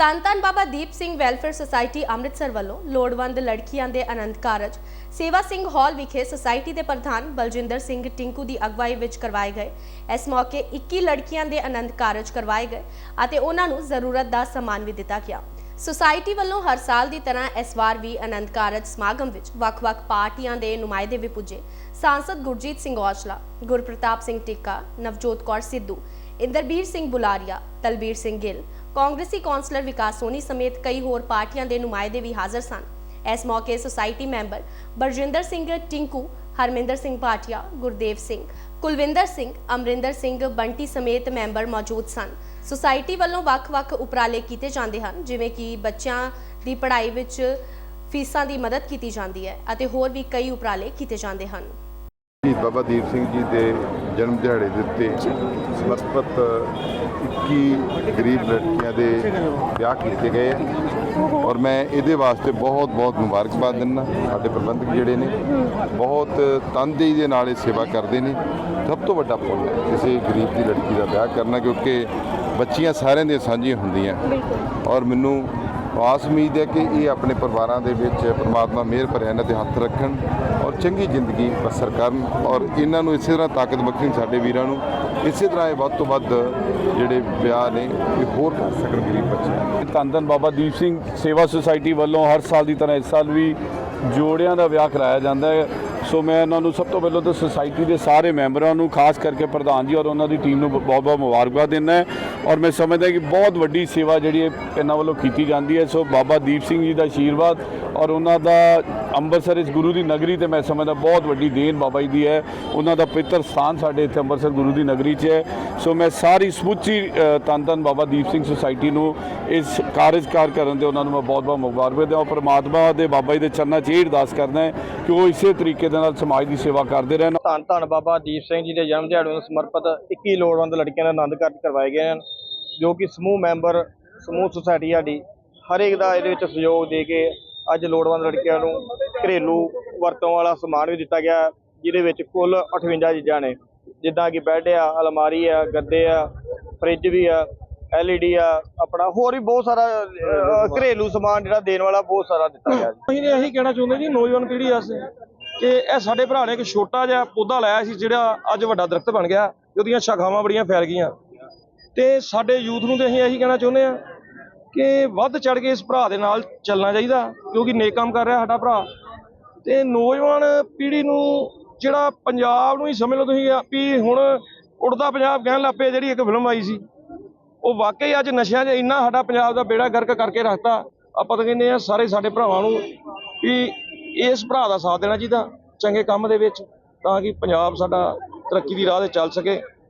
ਧੰਨ ਧੰਨ Baba Deep Singh welfare society Amritsar ਵੱਲੋਂ ਲੋੜਵੰਦ ਲੜਕੀਆਂ ਦੇ ਆਨੰਦ ਕਾਰਜ, ਸੇਵਾ ਸਿੰਘ ਹਾਲ ਵਿਖੇ ਸੁਸਾਇਟੀ ਦੇ ਪ੍ਰਧਾਨ ਬਲਜਿੰਦਰ ਸਿੰਘ ਟਿੰਕੂ ਦੀ ਅਗਵਾਈ ਵਿੱਚ ਕਰਵਾਏ ਗਏ। ਇਸ ਮੌਕੇ 21 ਲੜਕੀਆਂ ਦੇ ਆਨੰਦ ਕਾਰਜ ਕਰਵਾਏ ਗਏ ਅਤੇ ਉਹਨਾਂ ਨੂੰ ਜ਼ਰੂਰਤ ਦਾ ਸਮਾਨ ਵੀ ਦਿੱਤਾ ਗਿਆ। ਸੁਸਾਇਟੀ ਵੱਲੋਂ ਹਰ ਸਾਲ ਦੀ ਤਰ੍ਹਾਂ ਇਸ ਵਾਰ ਵੀ ਆਨੰਦ ਕਾਰਜ ਸਮਾਗਮ ਵਿੱਚ ਵੱਖ-ਵੱਖ ਪਾਰਟੀਆਂ ਦੇ ਨੁਮਾਇੰਦੇ ਵੀ ਪੁੱਜੇ। ਸਾਂਸਦ ਗੁਰਜੀਤ ਸਿੰਘ ਔਜਲਾ, ਗੁਰਪ੍ਰਤਾਪ ਸਿੰਘ ਟਿੱਕਾ, ਨਵਜੋਤ ਕੌਰ ਸਿੱਧੂ, ਇੰਦਰਬੀਰ ਸਿੰਘ ਬੁਲਾਰੀਆ, ਤਲਬੀਰ ਸਿੰਘ ਗਿੱਲ ਕਾਂਗਰਸੀ ਕੌਂਸਲਰ ਵਿਕਾਸ ਸੋਨੀ ਸਮੇਤ ਕਈ ਹੋਰ ਪਾਰਟੀਆਂ ਦੇ ਨੁਮਾਇੰਦੇ ਵੀ ਹਾਜ਼ਰ ਸਨ। ਇਸ ਮੌਕੇ ਸੁਸਾਇਟੀ ਮੈਂਬਰ ਬਰਜਿੰਦਰ ਸਿੰਘ ਟਿੰਕੂ, ਹਰਮਿੰਦਰ ਸਿੰਘ ਭਾਟੀਆ, ਗੁਰਦੇਵ ਸਿੰਘ, ਕੁਲਵਿੰਦਰ ਸਿੰਘ, ਅਮਰਿੰਦਰ ਸਿੰਘ ਬੰਟੀ ਸਮੇਤ ਮੈਂਬਰ ਮੌਜੂਦ ਸਨ। ਸੁਸਾਇਟੀ ਵੱਲੋਂ ਵੱਖ-ਵੱਖ ਉਪਰਾਲੇ ਕੀਤੇ ਜਾਂਦੇ ਹਨ, ਜਿਵੇਂ ਕਿ ਬੱਚਿਆਂ ਦੀ ਪੜ੍ਹਾਈ ਵਿੱਚ ਫੀਸਾਂ ਦੀ ਮਦਦ ਕੀਤੀ ਜਾਂਦੀ ਹੈ ਅਤੇ ਹੋਰ ਵੀ ਕਈ ਉਪਰਾਲੇ ਕੀਤੇ ਜਾਂਦੇ ਹਨ। ਬਾਬਾ ਦੀਪ ਸਿੰਘ ਜੀ ਦੇ ਜਨਮ ਦਿਹਾੜੇ ਦੇ ਉੱਤੇ ਸਮਰਪਿਤ 21 ਗਰੀਬ ਲੜਕੀਆਂ ਦੇ ਵਿਆਹ ਕੀਤੇ ਗਏ ਔਰ ਮੈਂ ਇਹਦੇ ਵਾਸਤੇ ਬਹੁਤ ਬਹੁਤ ਮੁਬਾਰਕਬਾਦ ਦਿੰਦਾ। ਸਾਡੇ ਪ੍ਰਬੰਧਕ ਜਿਹੜੇ ਨੇ, ਬਹੁਤ ਤਨਦੇਹੀ ਦੇ ਨਾਲ ਇਹ ਸੇਵਾ ਕਰਦੇ ਨੇ। ਸਭ ਤੋਂ ਵੱਡਾ ਪੁੰਨ ਹੈ ਕਿਸੇ ਗਰੀਬ ਦੀ ਲੜਕੀ ਦਾ ਵਿਆਹ ਕਰਨਾ, ਕਿਉਂਕਿ ਬੱਚੀਆਂ ਸਾਰਿਆਂ ਦੀਆਂ ਸਾਂਝੀਆਂ ਹੁੰਦੀਆਂ। ਔਰ ਮੈਨੂੰ ਆਸ ਉਮੀਦ ਹੈ ਕਿ ਇਹ ਆਪਣੇ ਪਰਿਵਾਰਾਂ ਦੇ ਵਿੱਚ ਪਰਮਾਤਮਾ ਮਿਹਰ ਭਰਿਆ ਇਹਨਾਂ ਤੇ ਹੱਥ ਰੱਖਣ ਔਰ ਚੰਗੀ ਜ਼ਿੰਦਗੀ ਬਸਰ ਕਰਨ ਔਰ ਇਹਨਾਂ ਨੂੰ ਇਸੇ ਤਰ੍ਹਾਂ ਤਾਕਤ ਬਖਸ਼ਣ ਸਾਡੇ ਵੀਰਾਂ ਨੂੰ। ਇਸੇ ਤਰ੍ਹਾਂ ਇਹ ਵੱਧ ਤੋਂ ਵੱਧ ਜਿਹੜੇ ਵਿਆਹ ਨੇ, ਇਹ ਹੋਰ ਕਰ ਸਕਣ ਗਰੀਬ ਬੱਚੇ ਧੰਨ ਧੰਨ ਬਾਬਾ ਦੀਪ ਸਿੰਘ ਸੇਵਾ ਸੁਸਾਇਟੀ ਵੱਲੋਂ ਹਰ ਸਾਲ ਦੀ ਤਰ੍ਹਾਂ ਇਸ ਸਾਲ ਵੀ ਜੋੜਿਆਂ ਦਾ ਵਿਆਹ ਕਰਾਇਆ ਜਾਂਦਾ ਹੈ। ਸੋ ਮੈਂ ਉਹਨਾਂ ਨੂੰ ਸਭ ਤੋਂ ਪਹਿਲਾਂ ਤਾਂ ਸੁਸਾਇਟੀ ਦੇ ਸਾਰੇ ਮੈਂਬਰਾਂ ਨੂੰ ਖਾਸ ਕਰਕੇ ਪ੍ਰਧਾਨ ਜੀ ਔਰ ਉਹਨਾਂ ਦੀ ਟੀਮ ਨੂੰ ਬਹੁਤ ਬਹੁਤ ਮੁਬਾਰਕਬਾਦ ਦਿੰਦਾ ਹੈ ਔਰ ਮੈਂ ਸਮਝਦਾ ਕਿ ਬਹੁਤ ਵੱਡੀ ਸੇਵਾ ਜਿਹੜੀ ਹੈ ਇਹਨਾਂ ਵੱਲੋਂ ਕੀਤੀ ਜਾਂਦੀ ਹੈ। ਸੋ ਬਾਬਾ ਦੀਪ ਸਿੰਘ ਜੀ ਦਾ ਆਸ਼ੀਰਵਾਦ ਔਰ ਉਹਨਾਂ ਦਾ ਅੰਮ੍ਰਿਤਸਰ ਇਸ ਗੁਰੂ ਦੀ ਨਗਰੀ ਤੇ ਮੈਂ ਸਮਝਦਾ ਬਹੁਤ ਵੱਡੀ ਦੇਣ ਬਾਬਾ ਜੀ ਦੀ ਹੈ। ਉਹਨਾਂ ਦਾ ਪਵਿੱਤਰ ਸਥਾਨ ਸਾਡੇ ਇੱਥੇ ਅੰਮ੍ਰਿਤਸਰ ਗੁਰੂ ਦੀ ਨਗਰੀ 'ਚ ਹੈ। ਸੋ ਮੈਂ ਸਾਰੀ ਸਮੁੱਚੀ ਅ, ਧੰਨ ਬਾਬਾ ਦੀਪ ਸਿੰਘ ਸੁਸਾਇਟੀ ਨੂੰ ਇਸ ਕਾਰਜਕਾਰ ਕਰਨ ਦੇ ਉਹਨਾਂ ਨੂੰ ਮੈਂ ਬਹੁਤ ਬਹੁਤ ਮੁਬਾਰਕਬਾਦ ਦਿੰਦਾ ਔਰ ਪਰਮਾਤਮਾ ਦੇ ਬਾਬਾ ਜੀ ਦੇ ਚਰਨਾਂ 'ਚ ਇਹ ਅਰਦਾਸ ਕਰਦਾ ਕਿ ਉਹ ਇਸੇ ਤਰੀਕੇ ਦੇ ਨਾਲ ਸਮਾਜ ਦੀ ਸੇਵਾ ਕਰਦੇ ਰਹਿਣ। ਧੰਨ ਧੰਨ ਬਾਬਾ ਦੀਪ ਸਿੰਘ ਜੀ ਦੇ ਜਨਮ ਦਿਹਾੜੇ ਨੂੰ ਸਮਰਪਿਤ 21 ਲੋੜਵੰਦ ਲੜਕੀਆਂ ਦੇ ਆਨੰਦ ਕਾਰਜ ਕਰਵਾਏ ਗਏ ਹਨ ਜੋ ਕਿ ਸਮੂਹ ਮੈਂਬਰ ਸਮੂਹ ਸੁਸਾਇਟੀ ਸਾਡੀ ਹਰੇਕ ਦਾ ਇਹਦੇ ਵਿੱਚ ਸਹਿਯੋਗ ਦੇ ਕੇ ਅੱਜ ਲੋੜਵੰਦ ਲੜਕੀਆਂ ਨੂੰ ਘਰੇਲੂ ਵਰਤੋਂ ਵਾਲਾ ਸਮਾਨ ਵੀ ਦਿੱਤਾ ਗਿਆ ਜਿਹਦੇ ਵਿੱਚ ਕੁੱਲ 58 ਚੀਜ਼ਾਂ ਨੇ। ਜਿੱਦਾਂ ਕਿ ਬੈੱਡ ਆ ਅਲਮਾਰੀ ਆ ਗੱਦੇ ਆ ਫ੍ਰਿਜ ਵੀ ਆ ਐਲਈਡੀ ਆ ਆਪਣਾ ਹੋਰ ਵੀ ਬਹੁਤ ਸਾਰਾ ਘਰੇਲੂ ਸਮਾਨ ਜਿਹੜਾ ਦੇਣ ਵਾਲਾ ਬਹੁਤ ਸਾਰਾ ਦਿੱਤਾ ਗਿਆ ਜੀ। ਅਸੀਂ ਇਹੀ ਕਹਿਣਾ ਚਾਹੁੰਦੇ ਜੀ ਨੌਜਵਾਨ ਪੀੜ੍ਹੀ ਵਾਸਤੇ? ਕਿ ਇਹ ਸਾਡੇ ਭਰਾ ਨੇ ਇੱਕ ਛੋਟਾ ਜਿਹਾ ਪੌਦਾ ਲਾਇਆ ਸੀ ਜਿਹੜਾ ਅੱਜ ਵੱਡਾ ਦਰਖਤ ਬਣ ਗਿਆ ਤੇ ਉਹਦੀਆਂ ਸ਼ਾਖਾਵਾਂ ਬੜੀਆਂ ਫੈਲ ਗਈਆਂ। ਤੇ ਸਾਡੇ ਯੂਥ ਨੂੰ ਤੇ ਅਸੀਂ ਇਹੀ ਕਹਿਣਾ ਚਾਹੁੰਦੇ ਆ ਕਿ ਵੱਧ ਚੜ ਕੇ ਇਸ ਭਰਾ ਦੇ ਨਾਲ ਚੱਲਣਾ ਚਾਹੀਦਾ, ਕਿਉਂਕਿ ਨੇਕ ਕੰਮ ਕਰ ਰਿਹਾ ਸਾਡਾ ਭਰਾ। ਤੇ ਨੌਜਵਾਨ ਪੀੜ੍ਹੀ ਨੂੰ ਜਿਹੜਾ ਪੰਜਾਬ ਨੂੰ ਹੀ ਸਮਝ ਲਓ ਤੁਸੀਂ ਵੀ ਹੁਣ ਉੜਦਾ ਪੰਜਾਬ ਕਹਿਣ ਲੱਪੇ ਜਿਹੜੀ ਇੱਕ ਫਿਲਮ ਆਈ ਸੀ। ਉਹ ਵਾਕਈ ਅੱਜ ਨਸ਼ਿਆਂ 'ਚ ਇੰਨਾ ਸਾਡਾ ਪੰਜਾਬ ਦਾ ਬੇੜਾ ਗਰਕ ਕਰਕੇ ਰੱਖਤਾ। ਆਪਾਂ ਤਾਂ ਕਹਿੰਦੇ ਆ ਸਾਰੇ ਸਾਡੇ ਭਰਾਵਾਂ ਨੂੰ ਵੀ ਇਸ ਭਰਾ ਦਾ ਸਾਥ ਦੇਣਾ ਚਾਹੀਦਾ, ਚੰਗੇ ਕੰਮ ਦੇ ਵਿੱਚ, ਤਾਂ ਕਿ ਪੰਜਾਬ ਸਾਡਾ ਤਰੱਕੀ ਦੀ ਰਾਹ ਤੇ ਚੱਲ ਸਕੇ।